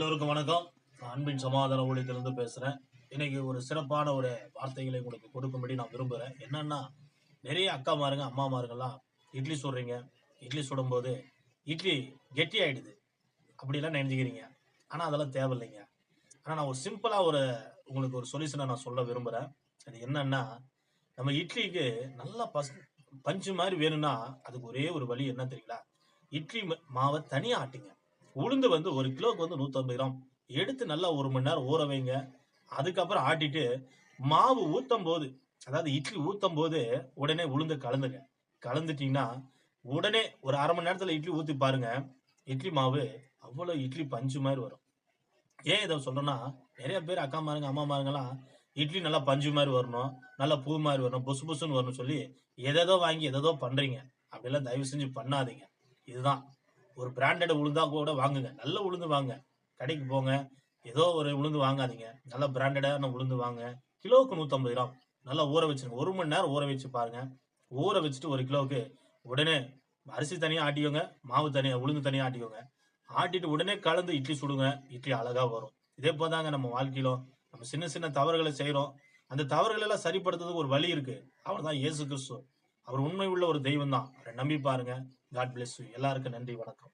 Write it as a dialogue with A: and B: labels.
A: எல்லோருக்கும் வணக்கம். நான் அன்பின் சமாதான ஊழியத்திலிருந்து பேசுகிறேன் இன்னைக்கு ஒரு சிறப்பான ஒரு வார்த்தைகளை உங்களுக்கு கொடுக்கும்படி நான் விரும்புகிறேன் என்னன்னா நிறைய அக்காமாருங்க அம்மாமாருங்கெல்லாம் இட்லி சுடுறீங்க. இட்லி சுடும்போது இட்லி கெட்டி ஆயிடுது. அப்படிலாம் நினைஞ்சுக்கிறீங்க ஆனால் அதெல்லாம் தேவையில்லைங்க. ஆனால் நான் ஒரு சிம்பிளாக ஒரு உங்களுக்கு ஒரு சொல்யூஷனை நான் சொல்ல விரும்புகிறேன் அது என்னன்னா நம்ம இட்லிக்கு நல்லா பஸ் பஞ்சு மாதிரி வேணும்னா அதுக்கு ஒரே ஒரு வழி என்ன தெரியுங்களா? இட்லி மாவை தனியாக ஆட்டுங்க. உளுந்து வந்து ஒரு கிலோவுக்கு வந்து நூற்றம்பது கிராம். எடுத்து நல்லா ஒரு மணி நேரம் ஊற வைங்க. அதுக்கப்புறம் ஆட்டிட்டு மாவு ஊற்றும் போது அதாவது இட்லி ஊற்றும் போது உடனே உளுந்து கலந்துங்க. கலந்துட்டீங்கன்னா உடனே ஒரு அரை மணி நேரத்தில் இட்லி ஊற்றி பாருங்க. இட்லி மாவு அவ்வளோ இட்லி பஞ்சு மாதிரி வரும். ஏன் இதை சொல்றேன்னா நிறைய பேர் அக்கா மாருங்க அம்மா மாருங்கெல்லாம் இட்லி நல்லா பஞ்சு மாதிரி வரணும். நல்லா பூ மாதிரி வரணும் பொசு பொசுன்னு வரணும் சொல்லி எதோ வாங்கி எதோ பண்ணுறீங்க அப்படிலாம் தயவு செஞ்சு பண்ணாதீங்க. இதுதான். ஒரு பிராண்டட் உளுந்தா கூட வாங்குங்க. நல்ல உளுந்து வாங்க. கடைக்கு போங்க. ஏதோ ஒரு உளுந்து வாங்காதீங்க. நல்ல பிராண்டடான உளுந்து வாங்க. கிலோவுக்கு நூற்றம்பது கிராம். நல்லா ஊற வச்சிருங்க. ஒரு மணி நேரம் ஊற வச்சு பாருங்க. ஊற வச்சுட்டு ஒரு கிலோவுக்கு உடனே அரிசி தனியாக ஆட்டிக்கோங்க. மாவு தனியாக உளுந்து தனியாக ஆட்டிக்கோங்க. ஆட்டிட்டு உடனே கலந்து இட்லி சுடுங்க. இட்லி அழகா வரும். இதே போதாங்க நம்ம வாழ்க்கையிலும் நம்ம சின்ன சின்ன தவறுகளை செய்கிறோம். அந்த தவறுகளை எல்லாம் சரிப்படுத்துறதுக்கு ஒரு வழி இருக்கு. அவர் தான் இயேசு கிறிஸ்து. அவர் உண்மை உள்ள ஒரு தெய்வம் தான் அவரை நம்பி பாருங்க. God bless you. எல்லாருக்கும் நன்றி வணக்கம்.